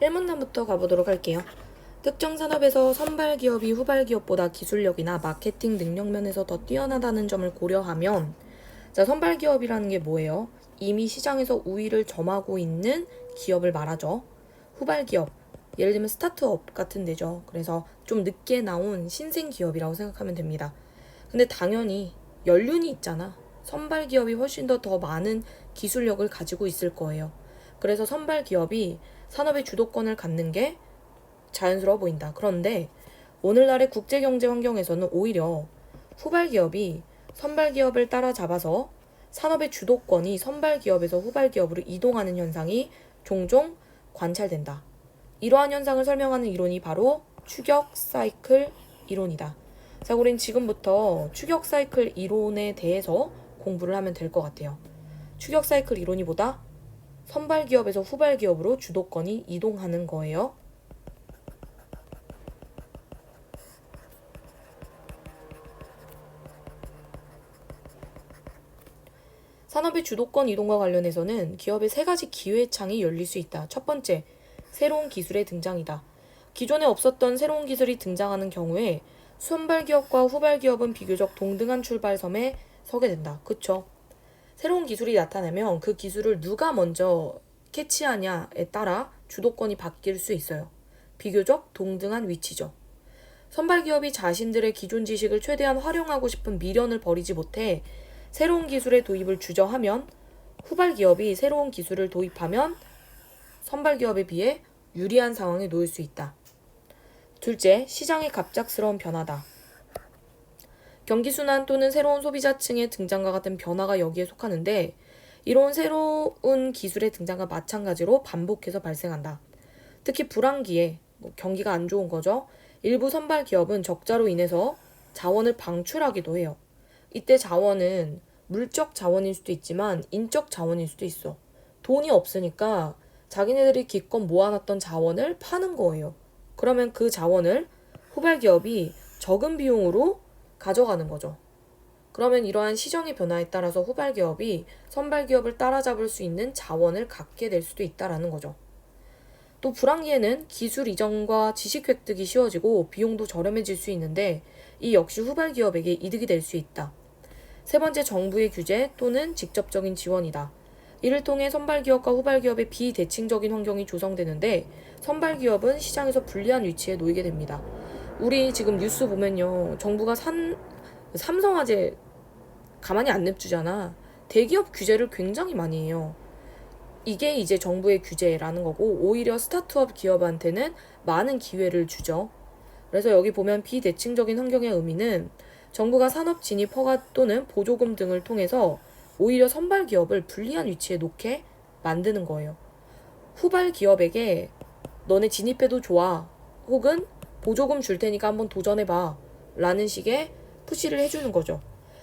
1문단부터 가보도록 할게요. 특정 산업에서 선발 기업이 후발 기업보다 기술력이나 마케팅 능력 면에서 더 뛰어나다는 점을 고려하면 자, 선발 기업이라는 게 뭐예요? 이미 시장에서 우위를 점하고 있는 기업을 말하죠. 후발 기업, 예를 들면 스타트업 같은 데죠. 그래서 좀 늦게 나온 신생 기업이라고 생각하면 됩니다. 근데 당연히 연륜이 있잖아. 선발 기업이 훨씬 더 더 많은 기술력을 가지고 있을 거예요. 그래서 선발 기업이 산업의 주도권을 갖는 게 자연스러워 보인다. 그런데 오늘날의 국제 경제 환경에서는 오히려 후발 기업이 선발 기업을 따라잡아서 산업의 주도권이 선발 기업에서 후발 기업으로 이동하는 현상이 종종 관찰된다. 이러한 현상을 설명하는 이론이 바로 추격 사이클 이론이다. 자, 우린 지금부터 추격 사이클 이론에 대해서 공부를 하면 될 것 같아요. 추격 사이클 이론이 보다 선발 기업에서 후발 기업으로 주도권이 이동하는 거예요. 산업의 주도권 이동과 관련해서는 기업의 세 가지 기회 창이 열릴 수 있다. 첫 번째, 새로운 기술의 등장이다. 기존에 없었던 새로운 기술이 등장하는 경우에 선발 기업과 후발 기업은 비교적 동등한 출발섬에 서게 된다. 그쵸? 새로운 기술이 나타나면 그 기술을 누가 먼저 캐치하냐에 따라 주도권이 바뀔 수 있어요. 비교적 동등한 위치죠. 선발 기업이 자신들의 기존 지식을 최대한 활용하고 싶은 미련을 버리지 못해 새로운 기술의 도입을 주저하면 후발 기업이 새로운 기술을 도입하면 선발 기업에 비해 유리한 상황에 놓일 수 있다. 둘째, 시장의 갑작스러운 변화다. 경기순환 또는 새로운 소비자층의 등장과 같은 변화가 여기에 속하는데 이런 새로운 기술의 등장과 마찬가지로 반복해서 발생한다. 특히 불황기에 뭐 경기가 안 좋은 거죠. 일부 선발 기업은 적자로 인해서 자원을 방출하기도 해요. 이때 자원은 물적 자원일 수도 있지만 인적 자원일 수도 있어. 돈이 없으니까 자기네들이 기껏 모아놨던 자원을 파는 거예요. 그러면 그 자원을 후발 기업이 적은 비용으로 가져가는 거죠. 그러면 이러한 시정의 변화에 따라서 후발 기업이 선발 기업을 따라잡을 수 있는 자원을 갖게 될 수도 있다라는 거죠. 또 불황기에는 기술 이전과 지식 획득이 쉬워지고 비용도 저렴해질 수 있는데 이 역시 후발 기업에게 이득이 될 수 있다. 세 번째 정부의 규제 또는 직접적인 지원이다. 이를 통해 선발 기업과 후발 기업의 비대칭적인 환경이 조성되는데 선발 기업은 시장에서 불리한 위치에 놓이게 됩니다. 우리 지금 뉴스 보면요. 정부가 산 삼성화재 가만히 안 냅두잖아. 대기업 규제를 굉장히 많이 해요. 이게 이제 정부의 규제라는 거고 오히려 스타트업 기업한테는 많은 기회를 주죠. 그래서 여기 보면 비대칭적인 환경의 의미는 정부가 산업 진입 허가 또는 보조금 등을 통해서 오히려 선발 기업을 불리한 위치에 놓게 만드는 거예요. 후발 기업에게 너네 진입해도 좋아. 혹은 보조금 줄 테니까 한번 도전해봐. 라는 식의 푸시를 해주는 거죠.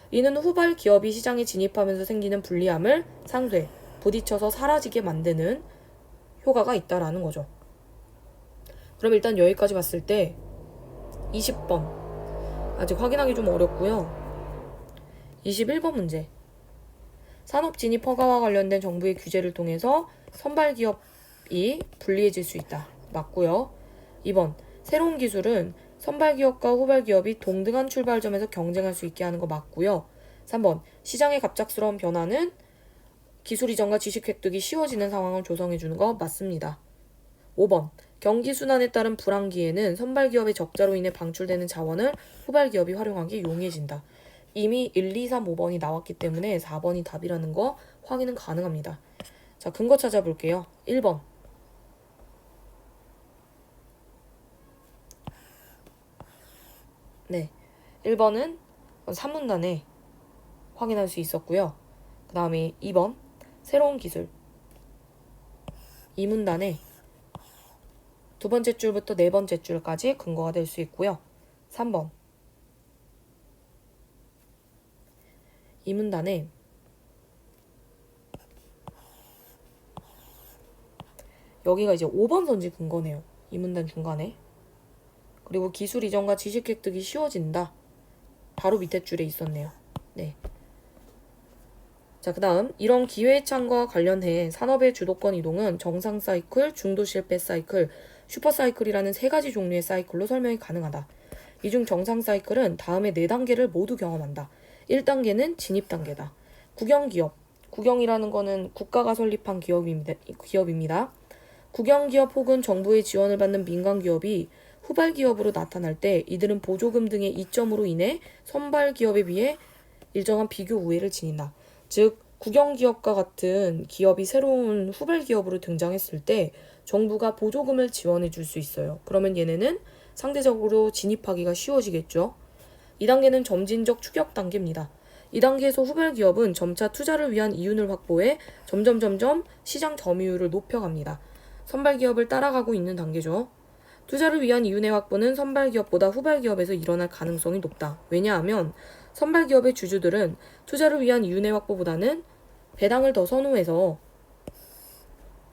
이는 후발 기업이 시장에 진입하면서 생기는 불리함을 상쇄, 부딪혀서 사라지게 만드는 효과가 있다라는 거죠. 그럼 일단 여기까지 봤을 때 20번 아직 확인하기 좀 어렵고요. 21번 문제 산업 진입 허가와 관련된 정부의 규제를 통해서 선발 기업이 불리해질 수 있다. 맞고요. 2번 새로운 기술은 선발 기업과 후발 기업이 동등한 출발점에서 경쟁할 수 있게 하는 거 맞고요. 3번 시장의 갑작스러운 변화는 기술 이전과 지식 획득이 쉬워지는 상황을 조성해 주는 거 맞습니다. 5번 경기 순환에 따른 불황기에는 선발 기업의 적자로 인해 방출되는 자원을 후발 기업이 활용하기 용이해진다. 이미 1, 2, 3, 5번이 나왔기 때문에 4번이 답이라는 거 확인은 가능합니다. 자, 근거 찾아볼게요. 1번. 네. 1번은 3문단에 확인할 수 있었고요. 그 다음에 2번. 새로운 기술. 2문단에 두 번째 줄부터 네 번째 줄까지 근거가 될 수 있고요. 3번. 이 문단에 여기가 이제 5번 선지 근거네요. 이 문단 중간에. 그리고 기술 이전과 지식 획득이 쉬워진다. 바로 밑에 줄에 있었네요. 네. 자, 그 다음, 이런 기회창과 관련해 산업의 주도권 이동은 정상 사이클, 중도 실패 사이클, 슈퍼 사이클이라는 세 가지 종류의 사이클로 설명이 가능하다. 이 중 정상 사이클은 다음의 네 단계를 모두 경험한다. 1단계는 진입 단계다. 국영 기업. 국영이라는 거는 국가가 설립한 기업입니다. 기업입니다. 국영 기업 혹은 정부의 지원을 받는 민간 기업이 후발 기업으로 나타날 때 이들은 보조금 등의 이점으로 인해 선발 기업에 비해 일정한 비교 우위를 지닌다. 즉, 국영 기업과 같은 기업이 새로운 후발 기업으로 등장했을 때 정부가 보조금을 지원해 줄 수 있어요. 그러면 얘네는 상대적으로 진입하기가 쉬워지겠죠. 2단계는 점진적 추격 단계입니다. 이 단계에서 후발 기업은 점차 투자를 위한 이윤을 확보해 점점 점점 시장 점유율을 높여갑니다. 선발 기업을 따라가고 있는 단계죠. 투자를 위한 이윤의 확보는 선발 기업보다 후발 기업에서 일어날 가능성이 높다. 왜냐하면 선발 기업의 주주들은 투자를 위한 이윤의 확보보다는 배당을 더 선호해서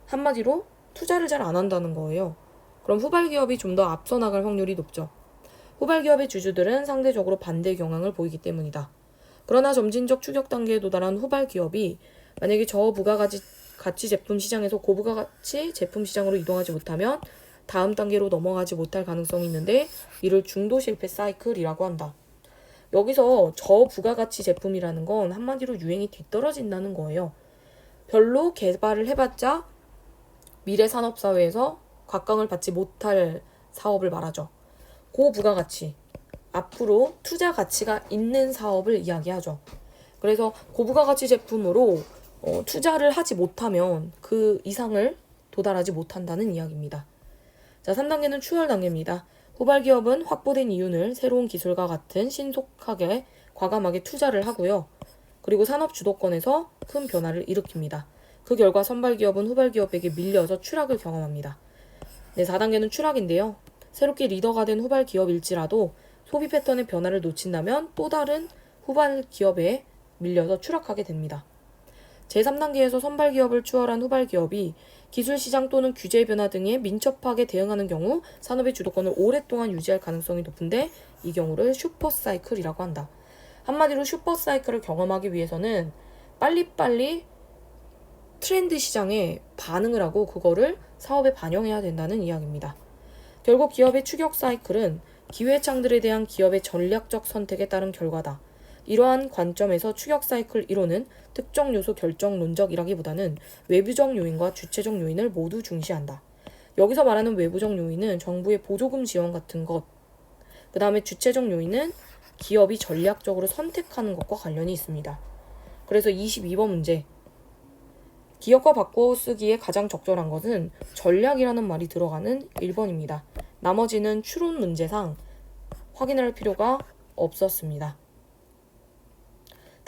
한마디로 투자를 잘 안 한다는 거예요. 그럼 후발 기업이 좀 더 앞서 나갈 확률이 높죠. 후발 기업의 주주들은 상대적으로 반대 경향을 보이기 때문이다. 그러나 점진적 추격 단계에 도달한 후발 기업이 만약에 저부가가치 가치 제품 시장에서 고부가가치 제품 시장으로 이동하지 못하면 다음 단계로 넘어가지 못할 가능성이 있는데 이를 중도 실패 사이클이라고 한다. 여기서 저 부가가치 제품이라는 건 한마디로 유행이 뒤떨어진다는 거예요. 별로 개발을 해봤자 미래 산업 사회에서 각광을 받지 못할 사업을 말하죠. 고부가가치. 앞으로 투자 가치가 있는 사업을 이야기하죠. 그래서 고부가가치 제품으로 어, 투자를 하지 못하면 그 이상을 도달하지 못한다는 이야기입니다. 자, 3단계는 추월 단계입니다. 후발 기업은 확보된 이윤을 새로운 기술과 같은 신속하게 과감하게 투자를 하고요. 그리고 산업 주도권에서 큰 변화를 일으킵니다. 그 결과 선발 기업은 후발 기업에게 밀려서 추락을 경험합니다. 네, 4단계는 추락인데요. 새롭게 리더가 된 후발 기업일지라도 소비 패턴의 변화를 놓친다면 또 다른 후발 기업에 밀려서 추락하게 됩니다. 제3단계에서 선발 기업을 추월한 후발 기업이 기술 시장 또는 규제 변화 등에 민첩하게 대응하는 경우 산업의 주도권을 오랫동안 유지할 가능성이 높은데 이 경우를 슈퍼 사이클이라고 한다. 한마디로 슈퍼 사이클을 경험하기 위해서는 빨리빨리 트렌드 시장에 반응을 하고 그거를 사업에 반영해야 된다는 이야기입니다. 결국 기업의 추격 사이클은 기회창들에 대한 기업의 전략적 선택에 따른 결과다. 이러한 관점에서 추격 사이클 이론은 특정 요소 결정론적이라기보다는 외부적 요인과 주체적 요인을 모두 중시한다. 여기서 말하는 외부적 요인은 정부의 보조금 지원 같은 것, 그 다음에 주체적 요인은 기업이 전략적으로 선택하는 것과 관련이 있습니다. 그래서 22번 문제. 기업과 바꿔 쓰기에 가장 적절한 것은 전략이라는 말이 들어가는 1번입니다. 나머지는 추론 문제상 확인할 필요가 없었습니다.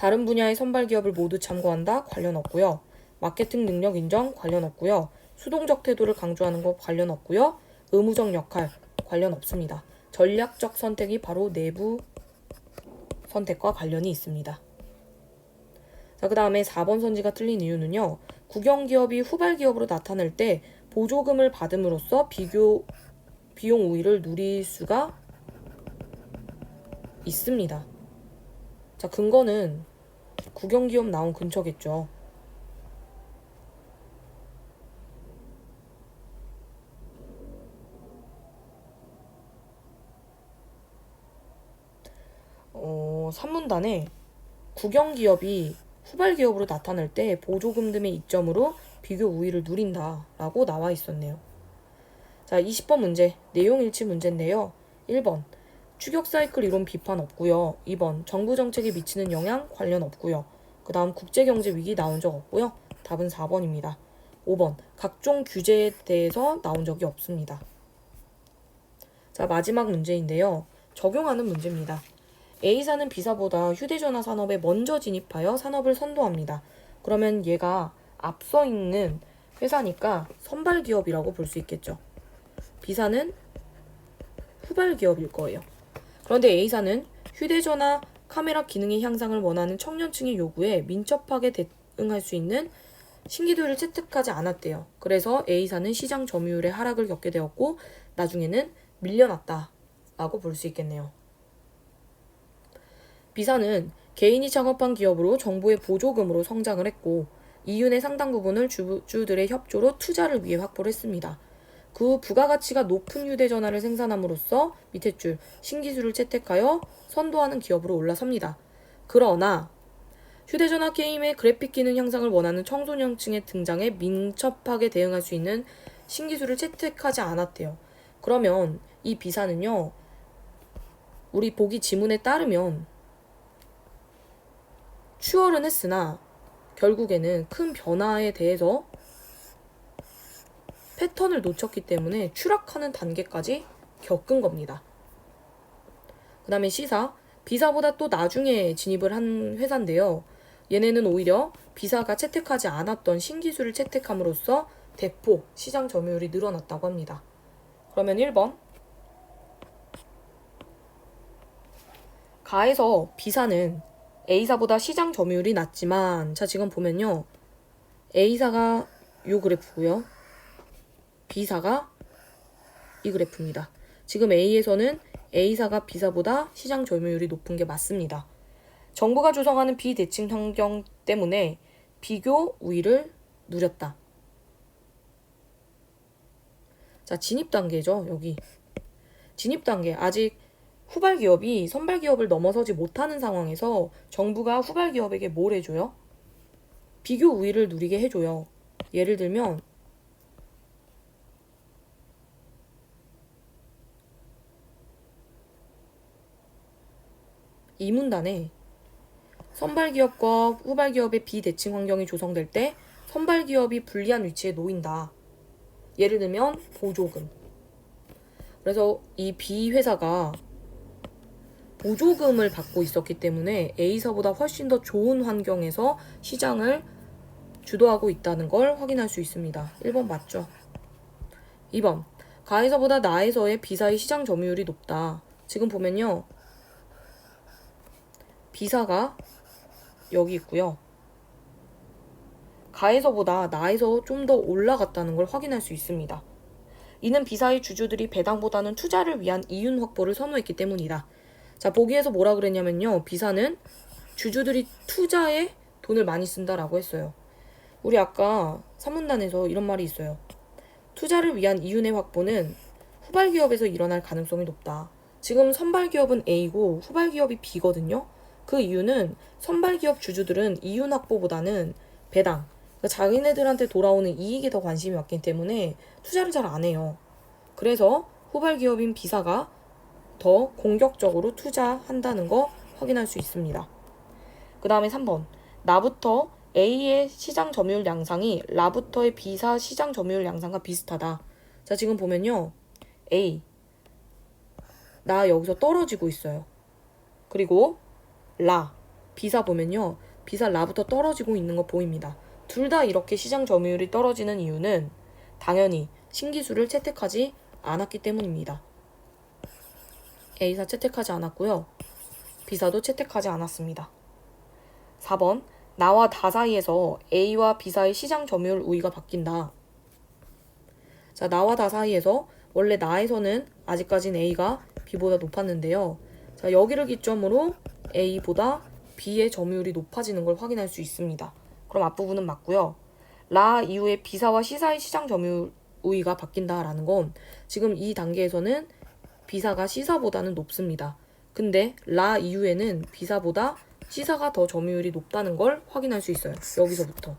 다른 분야의 선발 기업을 모두 참고한다 관련 없고요. 마케팅 능력 인정 관련 없고요. 수동적 태도를 강조하는 것 관련 없고요. 의무적 역할 관련 없습니다. 전략적 선택이 바로 내부 선택과 관련이 있습니다. 자, 그 다음에 4번 선지가 틀린 이유는요. 국영 기업이 후발 기업으로 나타날 때 보조금을 받음으로써 비교, 비용 우위를 누릴 수가 있습니다. 자, 근거는 국영기업 나온 근처겠죠. 어, 3문단에 국영기업이 후발기업으로 나타날 때 보조금 등의 이점으로 비교 우위를 누린다 라고 나와 있었네요. 자, 20번 문제. 내용 일치 문제인데요. 1번. 추격 사이클 이론 비판 없고요. 2번. 정부 정책에 미치는 영향 관련 없고요. 그 다음 국제경제 위기 나온 적 없고요. 답은 4번입니다. 5번. 각종 규제에 대해서 나온 적이 없습니다. 자, 마지막 문제인데요. 적용하는 문제입니다. A사는 B사보다 휴대전화 산업에 먼저 진입하여 산업을 선도합니다. 그러면 얘가 앞서 있는 회사니까 선발 기업이라고 볼 수 있겠죠. B사는 후발 기업일 거예요. 그런데 A사는 휴대전화 카메라 기능의 향상을 원하는 청년층의 요구에 민첩하게 대응할 수 있는 신기도를 채택하지 않았대요. 그래서 A사는 시장 점유율의 하락을 겪게 되었고 나중에는 밀려났다라고 볼 수 있겠네요. B사는 개인이 창업한 기업으로 정부의 보조금으로 성장을 했고 이윤의 상당 부분을 주주들의 협조로 투자를 위해 확보를 했습니다. 그후 부가가치가 높은 휴대전화를 생산함으로써 밑에 줄 신기술을 채택하여 선도하는 기업으로 올라섭니다. 그러나 휴대전화 게임의 그래픽 기능 향상을 원하는 청소년층의 등장에 민첩하게 대응할 수 있는 신기술을 채택하지 않았대요. 그러면 이 비사는요, 우리 보기 지문에 따르면 추월은 했으나 결국에는 큰 변화에 대해서 패턴을 놓쳤기 때문에 추락하는 단계까지 겪은 겁니다. 그 다음에 C사, B사보다 또 나중에 진입을 한 회사인데요. 얘네는 오히려 B사가 채택하지 않았던 신기술을 채택함으로써 대폭 시장 점유율이 늘어났다고 합니다. 그러면 1번. 가에서 B사는 A사보다 시장 점유율이 낮지만 자 지금 보면요. A사가 요 그래프고요. B사가 이 그래프입니다. 지금 A에서는 A사가 B사보다 시장 점유율이 높은 게 맞습니다. 정부가 조성하는 비대칭 환경 때문에 비교 우위를 누렸다. 자, 진입 단계죠, 여기. 진입 단계. 아직 후발 기업이 선발 기업을 넘어서지 못하는 상황에서 정부가 후발 기업에게 뭘 해줘요? 비교 우위를 누리게 해줘요. 예를 들면 이 문단에 선발 기업과 후발 기업의 비대칭 환경이 조성될 때 선발 기업이 불리한 위치에 놓인다. 예를 들면 보조금. 그래서 이 B 회사가 보조금을 받고 있었기 때문에 A사보다 훨씬 더 좋은 환경에서 시장을 주도하고 있다는 걸 확인할 수 있습니다. 1번 맞죠? 2번. 가에서보다 나에서의 B사의 시장 점유율이 높다. 지금 보면요. B사가 여기 있고요. 가에서보다 나에서 좀 더 올라갔다는 걸 확인할 수 있습니다. 이는 B사의 주주들이 배당보다는 투자를 위한 이윤 확보를 선호했기 때문이다. 자, 보기에서 뭐라 그랬냐면요. B사는 주주들이 투자에 돈을 많이 쓴다라고 했어요. 우리 아까 산문단에서 이런 말이 있어요. 투자를 위한 이윤의 확보는 후발 기업에서 일어날 가능성이 높다. 지금 선발 기업은 A고 후발 기업이 B거든요. 그 이유는 선발 기업 주주들은 이윤 확보보다는 배당, 그러니까 자기네들한테 돌아오는 이익에 더 관심이 많기 때문에 투자를 잘 안 해요. 그래서 후발 기업인 B사가 더 공격적으로 투자한다는 거 확인할 수 있습니다. 그 다음에 3번. 나부터 A의 시장 점유율 양상이 라부터의 B사 시장 점유율 양상과 비슷하다. 자, 지금 보면요. A. 나 여기서 떨어지고 있어요. 그리고 라. B사 보면요. B사 라부터 떨어지고 있는 거 보입니다. 둘 다 이렇게 시장 점유율이 떨어지는 이유는 당연히 신기술을 채택하지 않았기 때문입니다. A사 채택하지 않았고요. B사도 채택하지 않았습니다. 4번 나와 다 사이에서 A와 B사의 시장 점유율 우위가 바뀐다. 자, 나와 다 사이에서 원래 나에서는 아직까진 A가 B보다 높았는데요. 자, 여기를 기점으로 A보다 B의 점유율이 높아지는 걸 확인할 수 있습니다. 그럼 앞부분은 맞고요. 라 이후에 B사와 C사의 시장 점유율 우위가 바뀐다라는 건 지금 이 단계에서는 B사가 C사보다는 높습니다. 근데 라 이후에는 B사보다 C사가 더 점유율이 높다는 걸 확인할 수 있어요. 여기서부터.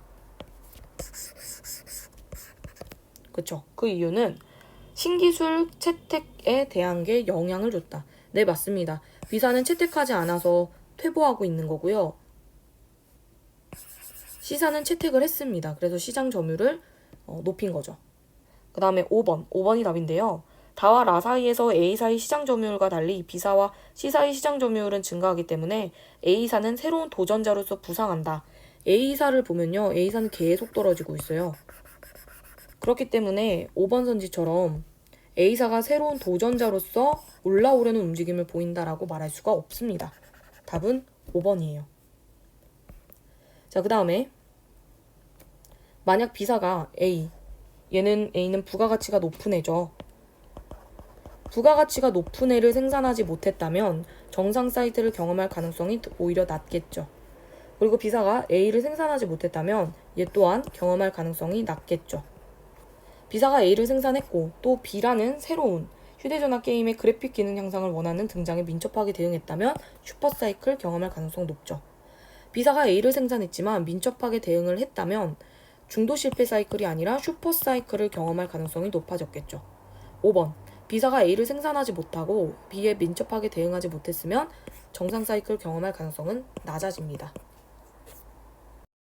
그쵸. 그 이유는 신기술 채택에 대한 게 영향을 줬다. 네, 맞습니다. B사는 채택하지 않아서 퇴보하고 있는 거고요. C사는 채택을 했습니다. 그래서 시장 점유율을 어, 높인 거죠. 그 다음에 5번. 5번이 답인데요. 다와 라 사이에서 A사의 시장 점유율과 달리 B사와 C사의 시장 점유율은 증가하기 때문에 A사는 새로운 도전자로서 부상한다. A사를 보면요. A사는 계속 떨어지고 있어요. 그렇기 때문에 5번 선지처럼 A사가 새로운 도전자로서 올라오려는 움직임을 보인다라고 말할 수가 없습니다. 답은 5번이에요. 자, 그 다음에 만약 B사가 A, 얘는 A는 부가가치가 높은 애죠. 부가가치가 높은 애를 생산하지 못했다면 정상 사이트를 경험할 가능성이 오히려 낮겠죠. 그리고 B사가 A를 생산하지 못했다면 얘 또한 경험할 가능성이 낮겠죠. B사가 A를 생산했고 또 B라는 새로운 휴대전화 게임의 그래픽 기능 향상을 원하는 등장에 민첩하게 대응했다면 슈퍼사이클 경험할 가능성 높죠. B사가 A를 생산했지만 민첩하게 대응을 했다면 중도 실패 사이클이 아니라 슈퍼 사이클을 경험할 가능성이 높아졌겠죠. 5번. B사가 A를 생산하지 못하고 B에 민첩하게 대응하지 못했으면 정상 사이클 경험할 가능성은 낮아집니다.